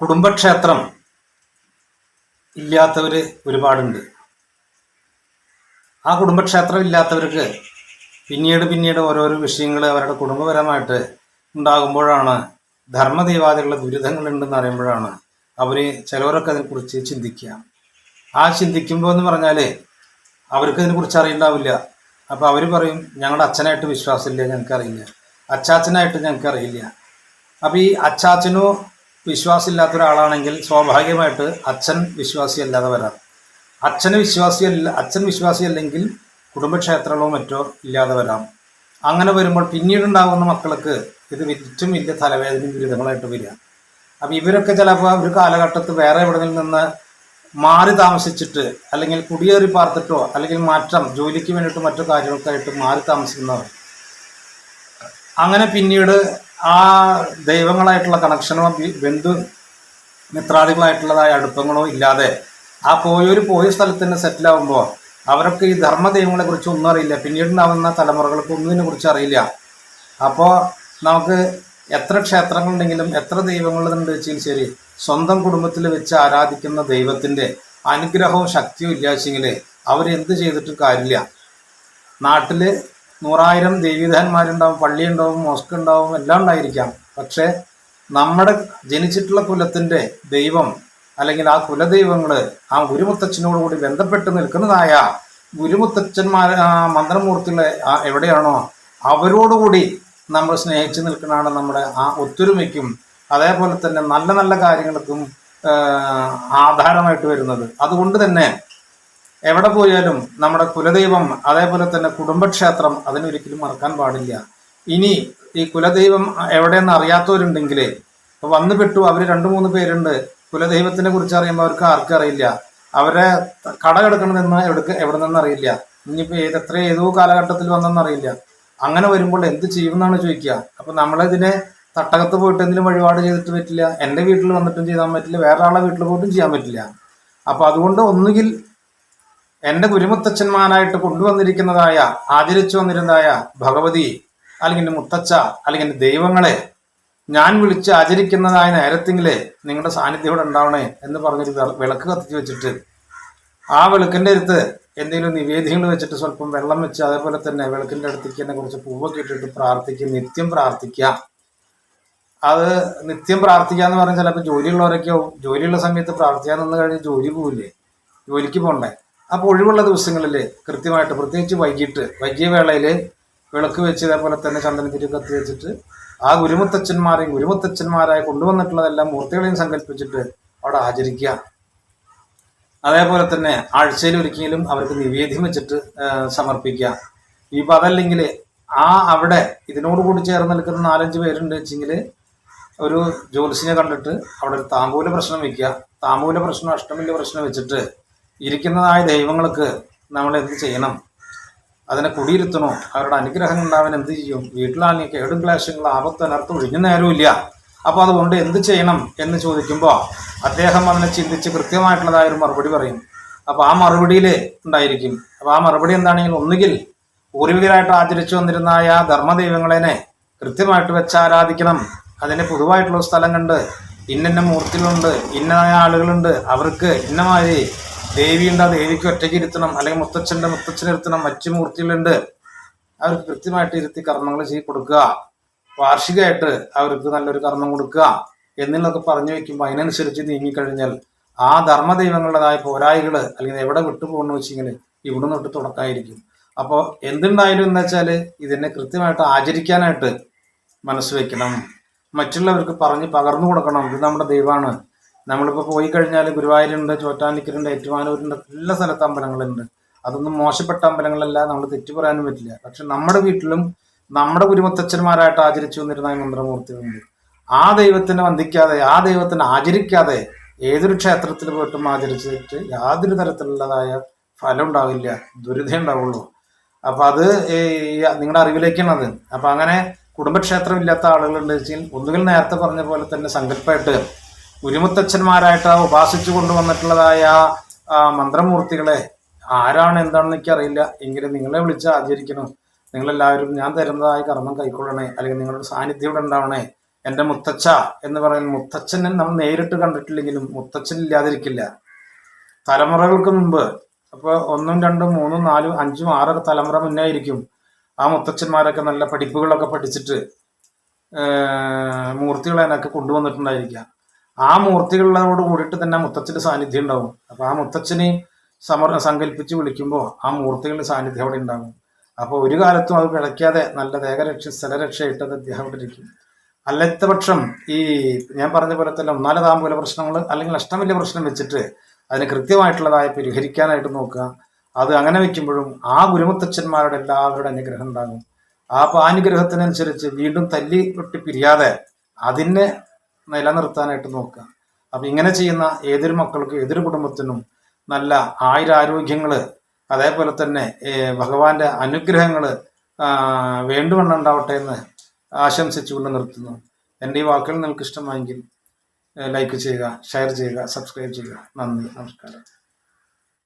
കുടുംബക്ഷേത്രം ഇല്ലാത്തവർ ഒരുപാടുണ്ട്. ആ കുടുംബക്ഷേത്രം ഇല്ലാത്തവർക്ക് പിന്നീട് പിന്നീട് ഓരോരോ വിഷയങ്ങൾ അവരുടെ കുടുംബപരമായിട്ട് ഉണ്ടാകുമ്പോഴാണ് ധർമ്മദേവാദികളുടെ ദുരിതങ്ങൾ ഉണ്ടെന്ന് അറിയുമ്പോഴാണ് അവർ ചിലവരൊക്കെ അതിനെക്കുറിച്ച് ചിന്തിക്കുക. ആ ചിന്തിക്കുമ്പോൾ എന്ന് പറഞ്ഞാൽ അവർക്ക് അതിനെക്കുറിച്ച് അറിയണ്ടാവില്ല. അപ്പോൾ അവർ പറയും ഞങ്ങളുടെ അച്ഛനായിട്ട് വിശ്വാസമില്ല ഞങ്ങൾക്കറിയില്ല. അച്ചാച്ചനായിട്ട് ഞങ്ങൾക്കറിയില്ല. അപ്പോൾ ഈ അച്ചാച്ചനോ വിശ്വാസമില്ലാത്ത ഒരാളാണെങ്കിൽ സ്വാഭാവികമായിട്ട് അച്ഛൻ വിശ്വാസിയല്ലാതെ വരാം. അച്ഛന് വിശ്വാസിയല്ല അച്ഛൻ വിശ്വാസിയല്ലെങ്കിൽ കുടുംബക്ഷേത്രങ്ങളോ മറ്റോ ഇല്ലാതെ വരാം. അങ്ങനെ വരുമ്പോൾ പിന്നീടുണ്ടാകുന്ന മക്കൾക്ക് ഇത് ഏറ്റവും വലിയ തലവേദനയും ദുരിതങ്ങളായിട്ട് വരിക. അപ്പോൾ ഇവരൊക്കെ ചിലപ്പോൾ ഒരു കാലഘട്ടത്ത് വേറെ എവിടെ നിന്ന് മാറി താമസിച്ചിട്ട് അല്ലെങ്കിൽ കുടിയേറി പാർത്തിട്ടോ അല്ലെങ്കിൽ മാറ്റം ജോലിക്ക് വേണ്ടിയിട്ട് മറ്റു കാര്യങ്ങൾക്കായിട്ട് മാറി താമസിക്കുന്നവർ. അങ്ങനെ പിന്നീട് ആ ദൈവങ്ങളായിട്ടുള്ള കണക്ഷനോ ബന്ധു മിത്രാദികളായിട്ടുള്ളതായ അടുപ്പങ്ങളോ ഇല്ലാതെ ആ പോയൊരു പോയ സ്ഥലത്ത് തന്നെ സെറ്റിലാവുമ്പോൾ അവർക്ക് ഈ ധർമ്മദൈവങ്ങളെ കുറിച്ച് ഒന്നും അറിയില്ല. പിന്നീടുണ്ടാവുന്ന തലമുറകൾക്ക് ഒന്നിനെ കുറിച്ച് അറിയില്ല. അപ്പോൾ നമുക്ക് എത്ര ക്ഷേത്രങ്ങളുണ്ടെങ്കിലും എത്ര ദൈവങ്ങളുണ്ട് വെച്ചാൽ ശരി സ്വന്തം കുടുംബത്തിൽ വെച്ച് ആരാധിക്കുന്ന ദൈവത്തിന്റെ അനുഗ്രഹവും ശക്തിയും ഇല്ലാച്ചെങ്കിൽ അവരെന്ത് ചെയ്തിട്ടും കാര്യമില്ല. നാട്ടിൽ നൂറായിരം ദേവീദാന്മാരുണ്ടാവും പള്ളി ഉണ്ടാവും മോസ്ക് ഉണ്ടാവും എല്ലാം ഉണ്ടായിരിക്കാം. പക്ഷേ നമ്മുടെ ജനിച്ചിട്ടുള്ള കുലത്തിന്റെ ദൈവം അല്ലെങ്കിൽ ആ കുലദൈവങ്ങൾ ആ ഗുരുമുത്തച്ഛനോട് കൂടി ബന്ധപ്പെട്ട് നിൽക്കുന്നതായ ഗുരുമുത്തച്ഛന്മാർ ആ എവിടെയാണോ അവരോടുകൂടി നമ്മൾ സ്നേഹിച്ച് നിൽക്കുന്നതാണ് നമ്മുടെ ആ ഒത്തൊരുമയ്ക്കും അതേപോലെ തന്നെ നല്ല നല്ല കാര്യങ്ങൾക്കും ആധാരമായിട്ട് വരുന്നത്. അതുകൊണ്ട് തന്നെ എവിടെ പോയാലും നമ്മുടെ കുലദൈവം അതേപോലെ തന്നെ കുടുംബക്ഷേത്രം അതിനൊരിക്കലും മറക്കാൻ പാടില്ല. ഇനി ഈ കുലദൈവം എവിടെയെന്ന് അറിയാത്തവരുണ്ടെങ്കിൽ ഇപ്പൊ വന്നു പെട്ടു അവർ രണ്ടു മൂന്ന് പേരുണ്ട്. കുലദൈവത്തിനെ കുറിച്ച് അറിയുമ്പോൾ അവർക്ക് ആർക്കും അറിയില്ല. അവരെ കട കിടക്കണമെന്ന് എവിടെ എവിടെ നിന്ന് അറിയില്ല. ഇനിയിപ്പോൾ ഏത് എത്ര ഏതോ കാലഘട്ടത്തിൽ വന്നെന്ന് അറിയില്ല. അങ്ങനെ വരുമ്പോൾ എന്ത് ചെയ്യുമെന്നാണ് ചോദിക്കുക. അപ്പൊ നമ്മളിതിനെ തട്ടകത്ത് പോയിട്ട് എന്തെങ്കിലും വഴിപാട് ചെയ്തിട്ട് പറ്റില്ല. എന്റെ വീട്ടിൽ വന്നിട്ടും ചെയ്യാൻ പറ്റില്ല. വേറെ ആളെ വീട്ടിൽ പോയിട്ടും ചെയ്യാൻ പറ്റില്ല. അപ്പൊ അതുകൊണ്ട് ഒന്നുകിൽ എന്റെ ഗുരുമുത്തച്ഛന്മാരായിട്ട് കൊണ്ടുവന്നിരിക്കുന്നതായ ആചരിച്ചു വന്നിരുന്നതായ ഭഗവതി അല്ലെങ്കിൽ മുത്തച്ഛ അല്ലെങ്കിൽ ദൈവങ്ങളെ ഞാൻ വിളിച്ച് ആചരിക്കുന്നതായ നേരത്തെങ്കിലേ നിങ്ങളുടെ സാന്നിധ്യം ഇവിടെ ഉണ്ടാവണേ എന്ന് പറഞ്ഞൊരു വിള- വിളക്ക് കത്തിച്ച് വെച്ചിട്ട് ആ വിളക്കിന്റെ അടുത്ത് എന്തെങ്കിലും നിവേദ്യങ്ങൾ വെച്ചിട്ട് സ്വല്പം വെള്ളം വെച്ച് അതേപോലെ തന്നെ വിളക്കിന്റെ അടുത്തേക്ക് തന്നെ കുറച്ച് പൂവൊക്കെ ഇട്ടിട്ട് പ്രാർത്ഥിക്കുക നിത്യം പ്രാർത്ഥിക്കുക. അത് നിത്യം പ്രാർത്ഥിക്കുക എന്ന് പറഞ്ഞാൽ ചിലപ്പോൾ ജോലിയുള്ളവരൊക്കെ ജോലിയുള്ള സമയത്ത് പ്രാർത്ഥിക്കാൻ നിന്ന് കഴിഞ്ഞ് ജോലി പോവില്ലേ? ജോലിക്ക് പോകണ്ടേ അപ്പോൾ ഒഴിവുള്ള ദിവസങ്ങളിൽ കൃത്യമായിട്ട് പ്രത്യേകിച്ച് വൈകിട്ട് വൈകിയ വേളയിൽ വിളക്ക് വെച്ച് ഇതേപോലെ തന്നെ ചന്ദനത്തിരി കത്തി വെച്ചിട്ട് ആ ഗുരുമുത്തച്ഛന്മാരെയും ഗുരുമുത്തച്ഛന്മാരായി കൊണ്ടുവന്നിട്ടുള്ളതെല്ലാം മൂർത്തികളെയും സങ്കല്പിച്ചിട്ട് അവിടെ ആചരിക്കുക. അതേപോലെ തന്നെ ആഴ്ചയിൽ ഒരിക്കലും അവർക്ക് നിവേദ്യം വെച്ചിട്ട് സമർപ്പിക്കുക. ഇപ്പം അതല്ലെങ്കിൽ ആ അവിടെ ഇതിനോട് കൂടി ചേർന്ന് നിൽക്കുന്ന നാലഞ്ച് പേരുണ്ട് വെച്ചെങ്കിൽ ഒരു ജ്യോത്സ്യനെ കണ്ടിട്ട് അവിടെ ഒരു താമ്പൂല പ്രശ്നം വെക്കുക. താമ്പൂല പ്രശ്നം അഷ്ടമില്ല പ്രശ്നം വെച്ചിട്ട് ഇരിക്കുന്നതായ ദൈവങ്ങൾക്ക് നമ്മൾ എന്ത് ചെയ്യണം? അതിനെ കുടിയിരുത്തണോ? അവരുടെ അനുഗ്രഹം ഉണ്ടാവാൻ എന്ത് ചെയ്യും? വീട്ടിലാണെങ്കിൽ കേടും ക്ലേശങ്ങൾ ആപത്ത് അനർത്ഥം ഒഴിഞ്ഞ നേരമില്ല അപ്പോൾ അതുകൊണ്ട് എന്ത് ചെയ്യണം എന്ന് ചോദിക്കുമ്പോൾ അദ്ദേഹം അതിനെ ചിന്തിച്ച് കൃത്യമായിട്ടുള്ളതായ ഒരു മറുപടി പറയും. അപ്പോൾ ആ മറുപടിയിൽ ഉണ്ടായിരിക്കും. അപ്പോൾ ആ മറുപടി എന്താണെങ്കിൽ ഒന്നുകിൽ പൂർവികരായിട്ട് ആചരിച്ചു വന്നിരുന്നായ ധർമ്മദൈവങ്ങളെ കൃത്യമായിട്ട് വെച്ച് ആരാധിക്കണം. അതിന് പൊതുവായിട്ടുള്ള സ്ഥലം കണ്ട് ഇന്നിന്ന മൂർത്തികളുണ്ട് ഇന്നതായ ആളുകളുണ്ട് അവർക്ക് ഇന്നമാതിരി ദേവിയുണ്ട് ആ ദേവിക്ക് ഒറ്റയ്ക്ക് ഇരുത്തണം അല്ലെങ്കിൽ മുത്തച്ഛന്റെ മുത്തച്ഛനെ ഇരുത്തണം മറ്റു മൂർത്തികളുണ്ട്. അവർക്ക് കൃത്യമായിട്ട് ഇരുത്തി കർമ്മങ്ങൾ ചെയ്ത് കൊടുക്കുക. വാർഷികമായിട്ട് അവർക്ക് നല്ലൊരു കർമ്മം കൊടുക്കുക എന്നുള്ളതൊക്കെ പറഞ്ഞു വെക്കുമ്പോൾ അതിനനുസരിച്ച് നീങ്ങിക്കഴിഞ്ഞാൽ ആ ധർമ്മദൈവങ്ങളുടേതായ പോരായികൾ അല്ലെങ്കിൽ എവിടെ വിട്ടുപോകണമെന്ന് വെച്ചെങ്കിൽ ഇവിടെ തൊട്ട് തുടക്കമായിരിക്കും അപ്പോൾ എന്തുണ്ടായാലും എന്ന് വെച്ചാൽ ഇതിനെ കൃത്യമായിട്ട് ആചരിക്കാനായിട്ട് മനസ്സ് വെക്കണം. മറ്റുള്ളവർക്ക് പറഞ്ഞ് പകർന്നു കൊടുക്കണം. ഇത് നമ്മുടെ ദൈവമാണ്. നമ്മളിപ്പോൾ പോയി കഴിഞ്ഞാൽ ഗുരുവായൂരുണ്ട് ചോറ്റാനിക്കരുണ്ട് ഏറ്റുമാനൂരുണ്ട് എല്ലാ സ്ഥലത്ത് അമ്പലങ്ങളുണ്ട്. അതൊന്നും മോശപ്പെട്ട അമ്പലങ്ങളല്ല നമ്മൾ തെറ്റു പറയാനും പറ്റില്ല. പക്ഷെ നമ്മുടെ വീട്ടിലും നമ്മുടെ ഗുരുമുത്തച്ഛന്മാരായിട്ട് ആചരിച്ചു വന്നിരുന്ന മന്ത്രമൂർത്തികളുണ്ട്. ആ ദൈവത്തിനെ വന്ദിക്കാതെ ആ ദൈവത്തിനെ ആചരിക്കാതെ ഏതൊരു ക്ഷേത്രത്തിൽ പോയിട്ടും ആചരിച്ചിട്ട് യാതൊരു തരത്തിലുള്ളതായ ഫലം ഉണ്ടാവില്ല ദുരിതം ഉണ്ടാവുള്ളൂ. അപ്പൊ അത് നിങ്ങളുടെ അറിവിലേക്കാണ് അത്. അപ്പൊ അങ്ങനെ കുടുംബക്ഷേത്രം ഇല്ലാത്ത ആളുകളുണ്ട് വെച്ചാൽ ഒന്നുകിൽ നേരത്തെ പറഞ്ഞ പോലെ തന്നെ സങ്കല്പമായിട്ട് ഗുരുമുത്തച്ഛന്മാരായിട്ട് ഉപാസിച്ചു കൊണ്ടുവന്നിട്ടുള്ളതായ മന്ത്രമൂർത്തികളെ ആരാണ് എന്താണെന്ന് എനിക്ക് അറിയില്ല എങ്കിലും നിങ്ങളെ വിളിച്ച് ആചരിക്കണം നിങ്ങളെല്ലാവരും ഞാൻ തരുന്നതായ കർമ്മം കൈക്കൊള്ളണേ. അല്ലെങ്കിൽ നിങ്ങളുടെ സാന്നിധ്യം ഇവിടെ ഉണ്ടാവണേ. എന്റെ മുത്തച്ഛ എന്ന് പറയുന്ന മുത്തച്ഛനെ നമ്മൾ നേരിട്ട് കണ്ടിട്ടില്ലെങ്കിലും മുത്തച്ഛൻ ഇല്ലാതിരിക്കില്ല. തലമുറകൾക്ക് മുമ്പ് അപ്പോൾ ഒന്നും രണ്ടും മൂന്നും നാലും അഞ്ചും ആറൊക്കെ തലമുറ മുന്നേ ആയിരിക്കും ആ മുത്തച്ഛന്മാരൊക്കെ നല്ല പഠിപ്പുകളൊക്കെ പഠിച്ചിട്ട് മൂർത്തികളെ അതിനൊക്കെ കൊണ്ടുവന്നിട്ടുണ്ടായിരിക്കുക. ആ മൂർത്തികളോട് കൂടിയിട്ട് തന്നെ മുത്തച്ഛന്റെ സാന്നിധ്യം ഉണ്ടാവും. അപ്പോൾ ആ മുത്തച്ഛനെ സമർ സങ്കല്പിച്ച് വിളിക്കുമ്പോൾ ആ മൂർത്തികളുടെ സാന്നിധ്യം അവിടെ ഉണ്ടാകും. അപ്പോൾ ഒരു കാലത്തും അത് പിഴയ്ക്കാതെ നല്ല ദേഹരക്ഷ സ്ഥലരക്ഷയായിട്ട് അത് അദ്ദേഹം അവിടെ ഇരിക്കും. അല്ലാത്ത പക്ഷം ഈ ഞാൻ പറഞ്ഞ പോലെ തന്നെ ഒന്നാല താമ്പൂല പ്രശ്നങ്ങൾ അല്ലെങ്കിൽ അഷ്ടമില്ല പ്രശ്നം വെച്ചിട്ട് അതിന് കൃത്യമായിട്ടുള്ളതായ പരിഹരിക്കാനായിട്ട് നോക്കുക. അത് അങ്ങനെ വെക്കുമ്പോഴും ആ ഗുരുമുത്തച്ഛന്മാരുടെ എല്ലാവരുടെ അനുഗ്രഹം ഉണ്ടാകും. ആ അനുഗ്രഹത്തിനനുസരിച്ച് വീണ്ടും തല്ലി ഒട്ടി പിരിയാതെ അതിനെ നിലനിർത്താനായിട്ട് നോക്കുക. അപ്പം ഇങ്ങനെ ചെയ്യുന്ന ഏതൊരു മക്കൾക്കും ഏതൊരു കുടുംബത്തിനും നല്ല ആയുരാരോഗ്യങ്ങൾ അതേപോലെ തന്നെ ഭഗവാന്റെ അനുഗ്രഹങ്ങൾ ആ, വേണ്ടുവണ്ണം ഉണ്ടാവട്ടെ എന്ന് ആശംസിച്ചുകൊണ്ട് നിർത്തുന്നു. എന്റെ ഈ വാക്കുകൾ നിങ്ങൾക്ക് ഇഷ്ടമായെങ്കിൽ ലൈക്ക് ചെയ്യുക ഷെയർ ചെയ്യുക സബ്സ്ക്രൈബ് ചെയ്യുക. നന്ദി നമസ്കാരം.